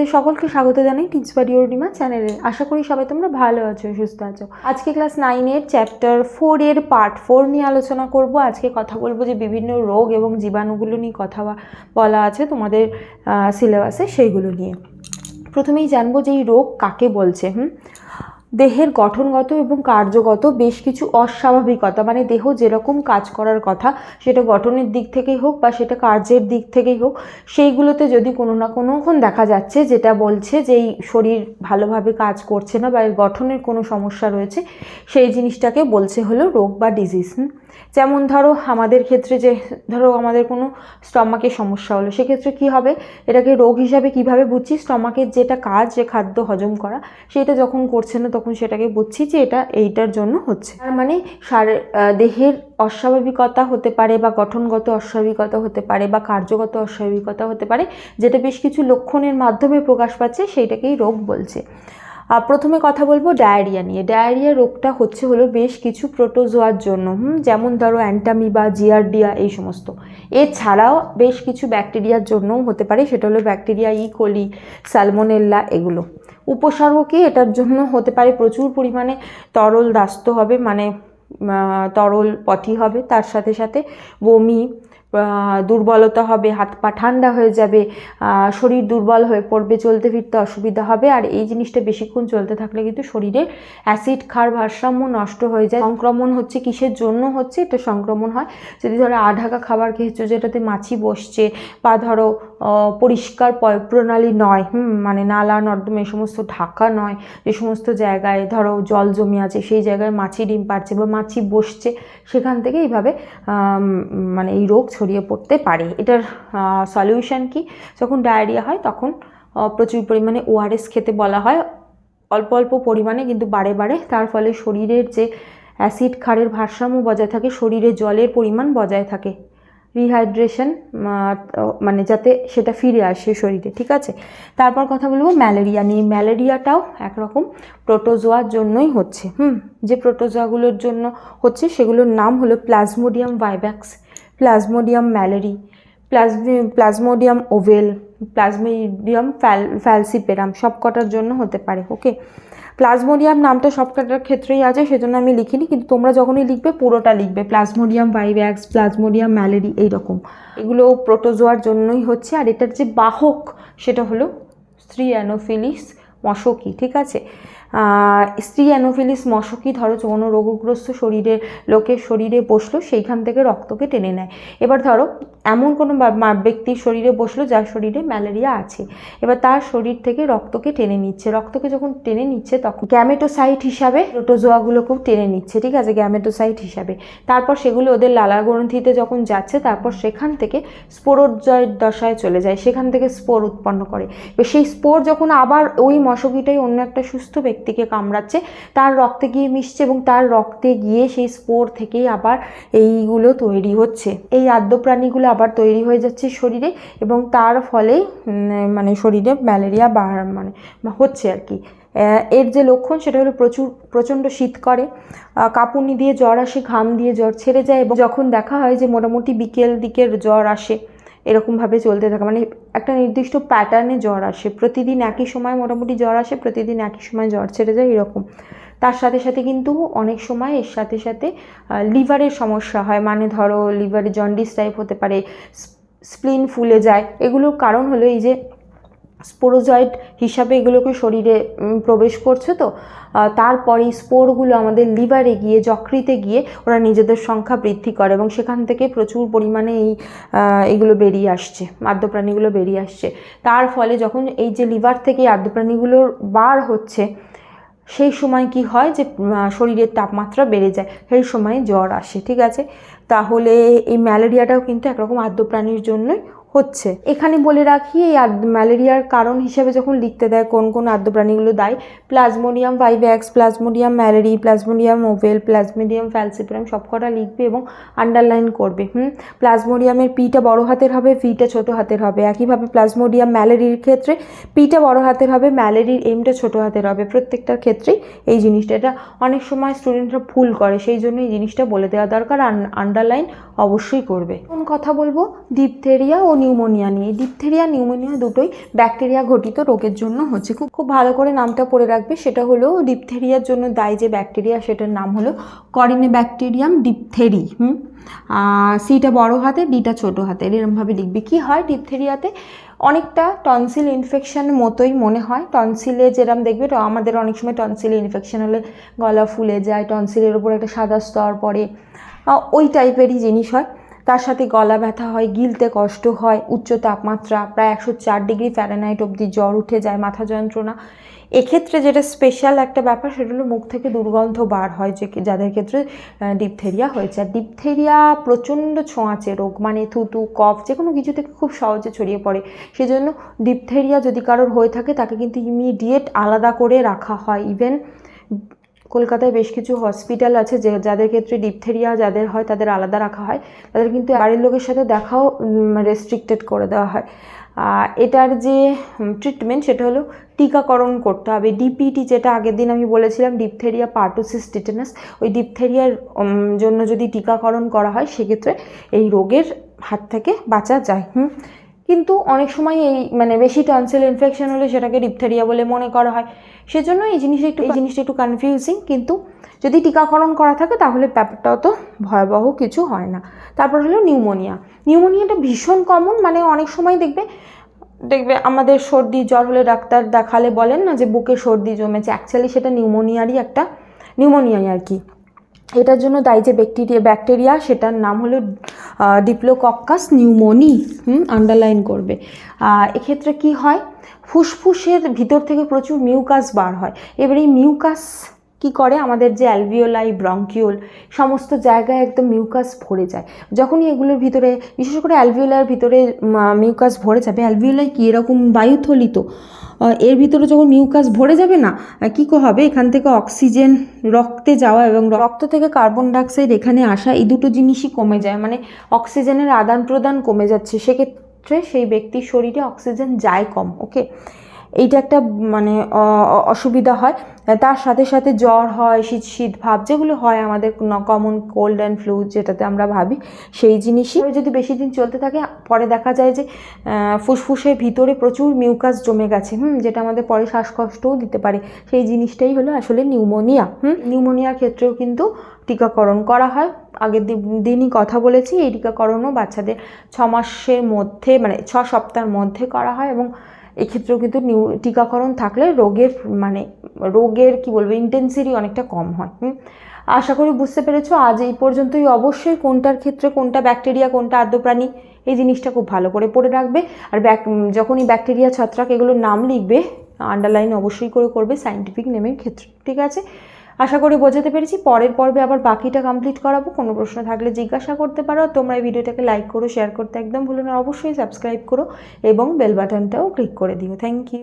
তোমাদের সকলকে স্বাগত জানাই টিপস বাড়ি অরুণিমা চ্যানেলে। আশা করি সবাই তোমরা ভালো আছো, সুস্থ আছো। আজকে ক্লাস নাইনের চ্যাপ্টার ফোর এর পার্ট ফোর নিয়ে আলোচনা করব। আজকে কথা বলব যে বিভিন্ন রোগ এবং জীবাণুগুলো নিয়ে কথা বলা আছে তোমাদের সিলেবাসে সেইগুলো নিয়ে। প্রথমেই জানব যে এই রোগ কাকে বলছে, হুম? দেহের গঠনগত এবং কার্যগত বেশ কিছু অস্বাভাবিকতা মানে দেহ যেরকম কাজ করার কথা, সেটা গঠনের দিক থেকেই হোক বা সেটা কার্যের দিক থেকেই হোক, সেইগুলোতে যদি কোনো না কোনোক্ষণ দেখা যাচ্ছে, যেটা বলছে যে এই শরীর ভালোভাবে কাজ করছে না বা এর গঠনের কোনো সমস্যা রয়েছে, সেই জিনিসটাকে বলছে হলো রোগ বা ডিজিজ যেমন ধরো আমাদের ক্ষেত্রে যে, ধরো আমাদের কোনো স্টমাকের সমস্যা হলো, সেক্ষেত্রে কি হবে? এটাকে রোগ হিসাবে কীভাবে বুঝছি? স্টমাকের যেটা কাজ, যে খাদ্য হজম করা, সেটা যখন করছে না তখন সেটাকে বুঝছি যে এটা এইটার জন্য হচ্ছে। তার মানে দেহের অস্বাভাবিকতা হতে পারে বা গঠনগত অস্বাভাবিকতা হতে পারে বা কার্যগত অস্বাভাবিকতা হতে পারে, যেটা বেশ কিছু লক্ষণের মাধ্যমে প্রকাশ পাচ্ছে, সেইটাকেই রোগ বলছে। প্রথমে কথা বলব ডায়রিয়া নিয়ে। ডায়রিয়া রোগটা হচ্ছে হলো বেশ কিছু প্রোটোজোয়ার জন্য, হুম? যেমন ধরো অ্যান্টামিবা জিয়ারডিয়া এই সমস্ত। এছাড়াও বেশ কিছু ব্যাকটেরিয়ার জন্যও হতে পারে, সেটা হলো ব্যাকটেরিয়া ই, কোলি স্যালমোনেল্লা এগুলো। উপসর্গ কি এটার জন্য হতে পারে প্রচুর পরিমাণে তরল দাস্ত হবে মানে তরল পটি হবে, তার সাথে সাথে বমি দুর্বলতা হবে, হাত পা ঠান্ডা হয়ে যাবে শরীর দুর্বল হয়ে পড়বে, চলতে ফিরতে অসুবিধা হবে, আর এই জিনিসটা বেশিক্ষণ চলতে থাকলে কিন্তু শরীরে অ্যাসিড খার ভারসাম্য নষ্ট হয়ে যায়। সংক্রমণ হচ্ছে কিসের জন্য হচ্ছে? এটা সংক্রমণ হয় যদি ধরো আঢাকা খাবার খেয়েছো যেটাতে মাছি বসছে, বা ধরো পরিষ্কার প্রণালী নয়, হুম মানে নালা, নর্দমা, এই সমস্ত ঢাকা নয়, যে সমস্ত জায়গায় ধরো জল জমে আছে, সেই জায়গায় মাছি ডিম পারছে বা মাছি বসছে, সেখান থেকে এইভাবে মানে এই রোগ ছড়িয়ে পড়তে পারে। এটার সলিউশন কি? যখন ডায়রিয়া হয়, তখন প্রচুর পরিমাণে ওআরএস খেতে বলা হয়। অল্প অল্প পরিমাণে কিন্তু বারে বারে তার ফলে শরীরের যে অ্যাসিড ক্ষারের ভারসাম্য বজায় থাকে, শরীরে জলের পরিমাণ বজায় থাকে। রিহাইড্রেশন মানে যাতে সেটা ফিরে আসে শরীরে, ঠিক আছে? তারপর কথা বলব ম্যালেরিয়া নিয়ে। ম্যালেরিয়াটাও একরকম প্রোটোজোয়ার জন্যই হচ্ছে, হুম? যে প্রোটোজোয়াগুলোর জন্য হচ্ছে সেগুলোর নাম হলো প্লাজমোডিয়াম ভাইব্যাক্স, প্লাজমোডিয়াম ম্যালেরি প্লাজমি প্লাজমোডিয়াম ওভেল, প্লাজমোডিয়াম ফ্যাল, ফ্যালসিপেরাম সব কটার জন্য হতে পারে, ওকে? প্লাজমোডিয়াম নামটা সব কাটার ক্ষেত্রেই আছে, সেজন্য আমি লিখিনি, কিন্তু তোমরা যখনই লিখবে পুরোটা লিখবে। প্লাজমোডিয়াম ভাইভ্যাক্স প্লাজমোডিয়াম ম্যালেরি এইরকম। এগুলো প্রোটোজোয়ার জন্যই হচ্ছে, আর এটার যে বাহক, সেটা হলো স্ত্রী অ্যানোফিলিস মশকি, ঠিক আছে? স্ত্রী অ্যানোফিলিস মশকি ধরো কোনো রোগগ্রস্ত শরীরে লোকের শরীরে বসল, সেইখান থেকে রক্তকে টেনে নেয়। এবার ধরো, এমন কোনো ব্যক্তির শরীরে বসল যার শরীরে ম্যালেরিয়া আছে। এবার তার শরীর থেকে রক্তকে টেনে নিচ্ছে। রক্তকে যখন টেনে নিচ্ছে তখন গ্যামেটোসাইট হিসাবে প্রোটোজোয়াগুলোকেও টেনে নিচ্ছে, ঠিক আছে? গ্যামেটোসাইট হিসাবে। তারপর সেগুলো ওদের লালা গ্রন্থিতে যখন যাচ্ছে, তারপর সেখান থেকে স্পোরোজয়েড দশায় চলে যায়। সেখান থেকে স্পোর উৎপন্ন করে। এবার সেই স্পোর যখন আবার ওই মশকিটাই অন্য একটা সুস্থ ব্যক্তিকে কামড়াচ্ছে, তার রক্তে গিয়ে মিশছে এবং তার রক্তে গিয়ে সেই স্পোর থেকেই আবার এইগুলো তৈরি হচ্ছে। এই আদ্য প্রাণীগুলো আবার তৈরি হয়ে যাচ্ছে শরীরে এবং তার ফলে মানে শরীরে ম্যালেরিয়া বাড় মানে হচ্ছে আর কি। এর যে লক্ষণ সেটা হলো প্রচুর, প্রচণ্ড শীত করে। কাঁপুনি দিয়ে জ্বর আসে, ঘাম দিয়ে জ্বর ছেড়ে যায় এবং যখন দেখা হয় যে মোটামুটি বিকেল দিকের জ্বর আসে এরকমভাবে চলতে থাকে। মানে একটা নির্দিষ্ট প্যাটার্নে জ্বর আসে। প্রতিদিন একই সময় মোটামুটি জ্বর আসে, প্রতিদিন একই সময় জ্বর ছেড়ে যায়, এরকম। তার সাথে সাথে কিন্তু অনেক সময় এর সাথে সাথে লিভারের সমস্যা হয়। মানে ধরো লিভারে জন্ডিস টাইপ হতে পারে স্প্লিন ফুলে যায়। এগুলোর কারণ হলো এই যে স্পোরোজয়েড হিসাবে এগুলোকে শরীরে প্রবেশ করছে তো তারপরে স্পোরগুলো আমাদের লিভারে গিয়ে, যকৃতে গিয়ে ওরা নিজেদের সংখ্যা বৃদ্ধি করে এবং সেখান থেকে প্রচুর পরিমাণে এই এগুলো বেরিয়ে আসছে আদ্যপ্রাণীগুলো বেরিয়ে আসছে। তার ফলে যখন এই যে লিভার থেকে আদ্যপ্রাণীগুলোর বার হচ্ছে, সেই সময় কি হয় যে শরীরের তাপমাত্রা বেড়ে যায়, সেই সময় জ্বর আসে, ঠিক আছে? তাহলে এই ম্যালেরিয়াটাও কিন্তু একরকম আদ্য প্রাণীর জন্যই হচ্ছে। এখানে বলে রাখি, এই ম্যালেরিয়ার কারণ হিসেবে যখন লিখতে দেয়, কোন কোন আদ্য প্রাণীগুলো দায়, plasmodium, vivax, plasmodium, malariae, plasmodium, ovale, plasmodium, falciparum সব কটা লিখবে এবং আন্ডারলাইন করবে, হুম? প্লাজমোডিয়ামের পিটা বড় হাতের হবে ভিটা ছোট হাতের হবে। একইভাবে প্লাজমোডিয়াম, ম্যালেরির ক্ষেত্রে পিটা বড় হাতের হবে, ম্যালেরির এমটা ছোট হাতের হবে। প্রত্যেকটার ক্ষেত্রেই এই জিনিসটা, এটা অনেক সময় স্টুডেন্টরা ভুল করে, সেই জন্য এই জিনিসটা বলে দেওয়া দরকার। আন্ডারলাইন অবশ্যই করবে। কোন কথা বলব? ডিপথেরিয়া ও নিউমোনিয়া নিয়ে ডিপথেরিয়া নিউমোনিয়া দুটোই ব্যাকটেরিয়া ঘটিত রোগের জন্য হচ্ছে। খুব খুব ভালো করে নামটা পড়ে রাখবে, সেটা হলো ডিপথেরিয়ার জন্য দায়ী যে ব্যাকটেরিয়া সেটার নাম হলো করিনে ব্যাকটেরিয়াম ডিপথেরি হুম সিটা বড় হাতে ডিটা ছোট হাতে এরমভাবে লিখবে। কি হয়? ডিপথেরিয়াতে অনেকটা টনসিল ইনফেকশনের মতোই মনে হয়। টনসিলে যেরম দেখবে আমাদের অনেক সময় টনসিলে ইনফেকশন হলে গলা ফুলে যায় টনসিলের ওপর একটা সাদা স্তর পড়ে ওই টাইপেরই জিনিস হয়। তার সাথে গলা ব্যথা হয়, গিলতে কষ্ট হয়, উচ্চ তাপমাত্রা, প্রায় একশো চার ডিগ্রি ফ্যারেনহাইট অবধি জ্বর উঠে যায়, মাথা যন্ত্রণা। এক্ষেত্রে যেটা স্পেশাল একটা ব্যাপার, সেটা হলো মুখ থেকে দুর্গন্ধ বার হয়, যে যাদের ক্ষেত্রে ডিপথেরিয়া হয়েছে। আর ডিপথেরিয়া প্রচণ্ড ছোঁয়াচে রোগ মানে থুতু, কফ যে কোনো কিছু থেকে খুব সহজে ছড়িয়ে পড়ে। সেজন্য ডিপথেরিয়া যদি কারোর হয়ে থাকে, তাকে কিন্তু ইমিডিয়েট আলাদা করে রাখা হয়। ইভেন কলকাতায় বেশ কিছু হসপিটাল আছে যে যাদের ক্ষেত্রে ডিপথেরিয়া যাদের হয় তাদের আলাদা রাখা হয়। তাদের কিন্তু বাড়ির লোকের সাথে দেখাও রেস্ট্রিক্টেড করে দেওয়া হয়। এটার যে ট্রিটমেন্ট সেটা হলো টিকাকরণ করতে হবে। ডিপিটি যেটা আগের দিন আমি বলেছিলাম ডিপথেরিয়া পার্টোসিস টিটেনাস ওই ডিপথেরিয়ার জন্য যদি টিকাকরণ করা হয় সেক্ষেত্রে এই রোগের হাত থেকে বাঁচা যায়। হুম? কিন্তু অনেক সময় এই মানে বেশি টনসিল ইনফেকশন হলে সেটাকে ডিপথেরিয়া বলে মনে করা হয়। সেজন্য এই জিনিসটা একটু এই জিনিসটা একটু কনফিউজিং কিন্তু যদি টিকাকরণ করা থাকে তাহলে ব্যাপারটা অত ভয়াবহ কিছু হয় না। তারপর হলো নিউমোনিয়া। নিউমোনিয়াটা ভীষণ কমন মানে অনেক সময় দেখবে দেখবে আমাদের সর্দি জ্বর হলে ডাক্তার দেখালে বলেন না যে বুকে সর্দি জমেছে। অ্যাকচুয়ালি সেটা নিউমোনিয়ারই একটা নিউমোনিয়াই আর কি। এটার জন্য দায়ী যে ব্যাকটেরিয়া ব্যাকটেরিয়া সেটার নাম হলো ডিপ্লোকক্কাস নিউমোনি হুম আন্ডারলাইন করবে। এক্ষেত্রে কি হয়? ফুসফুসের ভিতর থেকে প্রচুর মিউকাস বার হয়। এবার এই মিউকাস কি করে? আমাদের যে অ্যালভিওলাই ব্রঙ্কিওল সমস্ত জায়গায় একদম মিউকাস ভরে যায়। যখনই এগুলোর ভিতরে বিশেষ করে অ্যালভিওলার ভিতরে মিউকাস ভরে যাবে অ্যালভিওলাই কি এরকম বায়ুথলি তো আহ, এর ভিতরে যখন মিউকাস ভরে যাবে না কি হবে? এখান থেকে অক্সিজেন রক্তে যাওয়া এবং রক্ত থেকে কার্বন ডাইঅক্সাইড এখানে আসা, এই দুটো জিনিসই কমে যায়। মানে অক্সিজেনের আদান প্রদান কমে যাচ্ছে। সেক্ষেত্রে সেই ব্যক্তির শরীরে অক্সিজেন যায় কম ওকে এইটা একটা মানে অসুবিধা হয়। তার সাথে সাথে জ্বর হয়, শীত শীত ভাব যেগুলো হয় আমাদের কমন কোল্ড অ্যান্ড ফ্লু যেটাতে আমরা ভাবি, সেই জিনিসই। যদি বেশি দিন চলতে থাকে, পরে দেখা যায় যে ফুসফুসের ভিতরে প্রচুর মিউকাস জমে গেছে, হুম, যেটা আমাদের পরে শ্বাসকষ্টও দিতে পারে। সেই জিনিসটাই হলো আসলে নিউমোনিয়া হুম? নিউমোনিয়ার ক্ষেত্রেও কিন্তু টিকাকরণ করা হয়। আগের দিন- দিনই কথা বলেছি, এই টিকাকরণও বাচ্চাদের ছ মাসের মধ্যে মানে ছ সপ্তাহের মধ্যে করা হয় এবং এক্ষেত্রেও কিন্তু নিউ টিকাকরণ থাকলে রোগের মানে রোগের কি বলব ইন্টেন্সিটি অনেকটা কম হয় আশা করি বুঝতে পেরেছ। আজ এই পর্যন্তই। অবশ্যই কোনটার ক্ষেত্রে কোনটা ব্যাকটেরিয়া কোনটা আদ্যপ্রাণী এই জিনিসটা খুব ভালো করে পড়ে রাখবে। আর ব্যাক যখনই ব্যাকটেরিয়া ছত্রাক এগুলোর নাম লিখবে আন্ডারলাইন অবশ্যই করে করবে সাইন্টিফিক নেমের ক্ষেত্রে, ঠিক আছে? আশা করি বোঝাতে পেরেছি। পরের পর্বে আবার বাকিটা কমপ্লিট করাবো। কোনো প্রশ্ন থাকলে জিজ্ঞাসা করতে পারো। তোমরা এই ভিডিওটাকে লাইক করো শেয়ার করতে একদম ভুলো না। অবশ্যই সাবস্ক্রাইব করো এবং বেল বাটনটাও ক্লিক করে দিও। Thank you